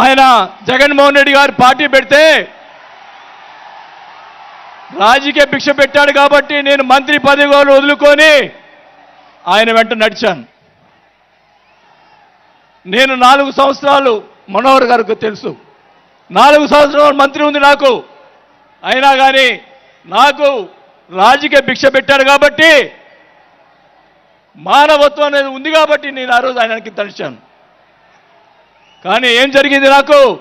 ఆయన జగన్మోహన్ రెడ్డి గారు పార్టీ పెడితే రాజకీయ భిక్ష పెట్టాడు కాబట్టి నేను మంత్రి పదవి వదులుకొని ఆయన వెంట నడిచాను. నేను నాలుగు సంవత్సరాలు మనోహర్ గారికి తెలుసు. నాలుగు సంవత్సరాలు మంత్రి ఉంది నాకు. అయినా కానీ నాకు రాజకీయ భిక్ష పెట్టాడు కాబట్టి మానవత్వం అనేది ఉంది కాబట్టి నేను ఆ రోజు ఆయనకి తడిచాను. కానీ ఏం జరిగింది నాకు?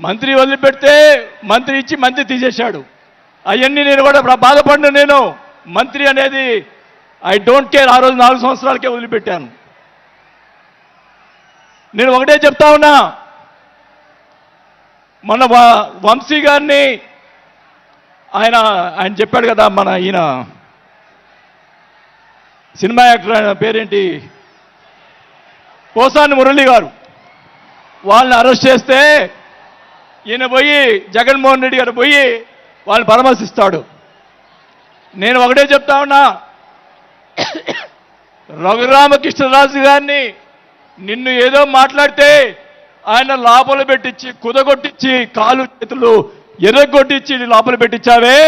మంత్రి వదిలిపెడితే మంత్రి ఇచ్చి మంత్రి తీసేశాడు. అవన్నీ నేను కూడా బాధపడిన నేను. మంత్రి అనేది ఐ డోంట్ కేర్ ఆ రోజు నాలుగు సంవత్సరాలకే వదిలిపెట్టాను. నేను ఒకటే చెప్తా ఉన్నా. మన వ- వంశీ గారిని ఆయన ఆయన చెప్పాడు కదా మన ఈయన సినిమా యాక్టర్ ఆయన పేరేంటి? కోసాని మురళి గారు. వాళ్ళని అరెస్ట్ చేస్తే ఈయన పోయి జగన్మోహన్ రెడ్డి గారు పోయి వాళ్ళని పరామర్శిస్తాడు. నేను ఒకటే చెప్తా ఉన్నా రఘురామకృష్ణరాజు గారిని నిన్ను ఏదో మాట్లాడితే ఆయన లోపల పెట్టించి కుదగొట్టించి కాలు చేతులు ఎర్రగొట్టించి లోపల పెట్టించావే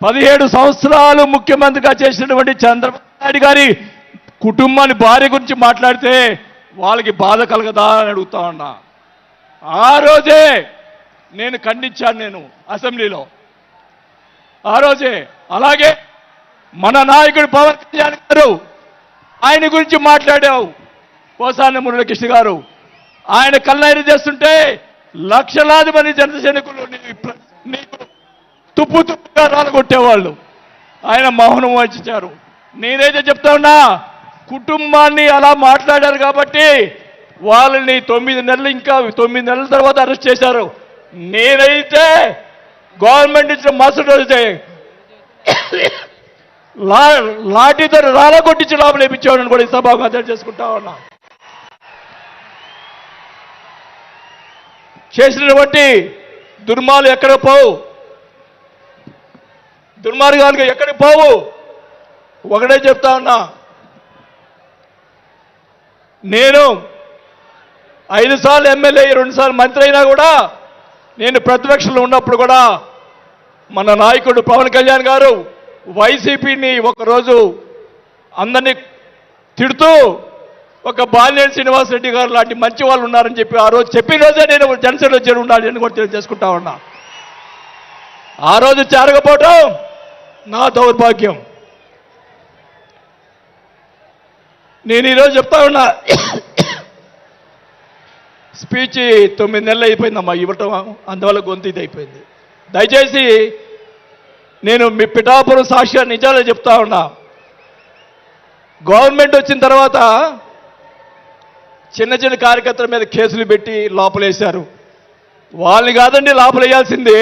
పదిహేడు సంవత్సరాలు ముఖ్యమంత్రిగా చేసినటువంటి చంద్రబాబు నాయుడు గారి కుటుంబాన్ని భార్య గురించి మాట్లాడితే వాళ్ళకి బాధ కలగదా అని అడుగుతా ఉన్నా. ఆ రోజే నేను ఖండించాను నేను అసెంబ్లీలో. ఆ రోజే అలాగే మన నాయకుడు పవన్ కళ్యాణ్ గారు ఆయన గురించి మాట్లాడావు. కోసాని మురళకృష్ణ గారు ఆయన కల్లైన చేస్తుంటే లక్షలాది మంది జన సైనికులు నీకు తుప్పు తుప్పుగా రాలగొట్టేవాళ్ళు ఆయన మౌనం వహించారు. నేనైతే చెప్తా ఉన్నా కుటుంబాన్ని అలా మాట్లాడారు కాబట్టి వాళ్ళని తొమ్మిది నెలలు ఇంకా తొమ్మిది నెలల తర్వాత అరెస్ట్ చేశారు. నేనైతే గవర్నమెంట్ ఇచ్చిన మసడు అయితే లా లాఠీతో రాలగొట్టించి లోపల వేపించేవాడిని కూడా ఈ సభాగా చేసుకుంటా ఉన్నా. చేసినటువంటి దుర్మాలు ఎక్కడ పోవు? దుర్మార్గాలుగా ఎక్కడికి పోవు? ఒకటే చెప్తా ఉన్నా. నేను ఐదు సార్లు ఎమ్మెల్యే రెండు సార్లు మంత్రి అయినా కూడా నేను ప్రతిపక్షంలో ఉన్నప్పుడు కూడా మన నాయకుడు పవన్ కళ్యాణ్ గారు వైసీపీని ఒకరోజు అందరినీ తిడుతూ ఒక బాలినేని శ్రీనివాసరెడ్డి గారు లాంటి మంచి వాళ్ళు ఉన్నారని చెప్పి ఆ రోజు చెప్పిన రోజే నేను జనసేనలో చేరి ఉండాలి అని కూడా తెలియజేసుకుంటా ఉన్నా. ఆ రోజు చేరకపోవటం నా దౌర్భాగ్యం. నేను ఈరోజు చెప్తా ఉన్నా స్పీచ్ తొమ్మిది నెలలు అయిపోయిందమ్మా ఇవ్వటం అందువల్ల గొంతు ఇది అయిపోయింది. దయచేసి నేను మీ పిఠాపురం సాక్షి నిజాలు చెప్తా ఉన్నా. గవర్నమెంట్ వచ్చిన తర్వాత చిన్న చిన్న కార్యకర్తల మీద కేసులు పెట్టి లోపలేశారు. వాళ్ళని కాదండి లోపలేయాల్సింది.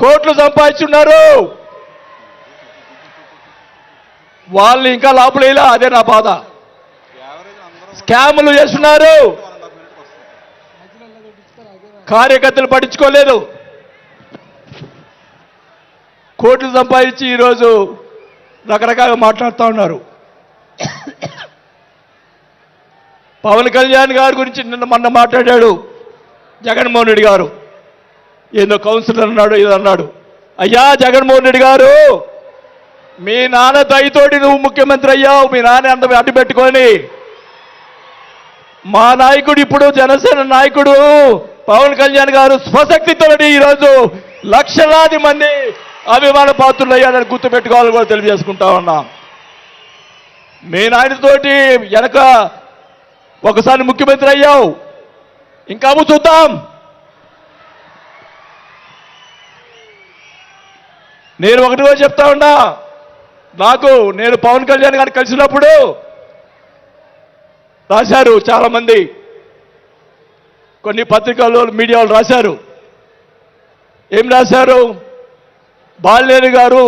కోట్లు సంపాదించున్నారు. వాళ్ళని ఇంకా లోపలేలా అదే నా బాధ. స్కాములు చేస్తున్నారు. కార్యకర్తలు పట్టించుకోలేదు. కోట్లు సంపాదించి ఈరోజు రకరకాల మాట్లాడుతూ ఉన్నారు. పవన్ కళ్యాణ్ గారి గురించి నిన్న మొన్న మాట్లాడాడు జగన్మోహన్ రెడ్డి గారు. ఏదో కౌన్సిలర్ అన్నాడు ఏదో అన్నాడు. అయ్యా జగన్మోహన్ రెడ్డి గారు! మీ నాన్న దయతోటి నువ్వు ముఖ్యమంత్రి అయ్యావు మీ నాన్న అంత అడ్డు పెట్టుకొని. మా నాయకుడు ఇప్పుడు జనసేన నాయకుడు. పవన్ కళ్యాణ్ గారు స్వశక్తితో ఈరోజు లక్షలాది మంది అభిమాన పాత్రులు అయ్యారని గుర్తుపెట్టుకోవాలని కూడా తెలియజేసుకుంటా ఉన్నాం. మీ నాయనతోటి వెనక ఒకసారి ముఖ్యమంత్రి అయ్యావు. ఇంకా చూద్దాం. నేను ఒకటి కూడా చెప్తా ఉన్నా. నాకు నేను పవన్ కళ్యాణ్ గారిని కలిసినప్పుడు రాశారు చాలా మంది కొన్ని పత్రికల్లో మీడియా రాశారు. ఏం రాశారు? బాలినేని గారు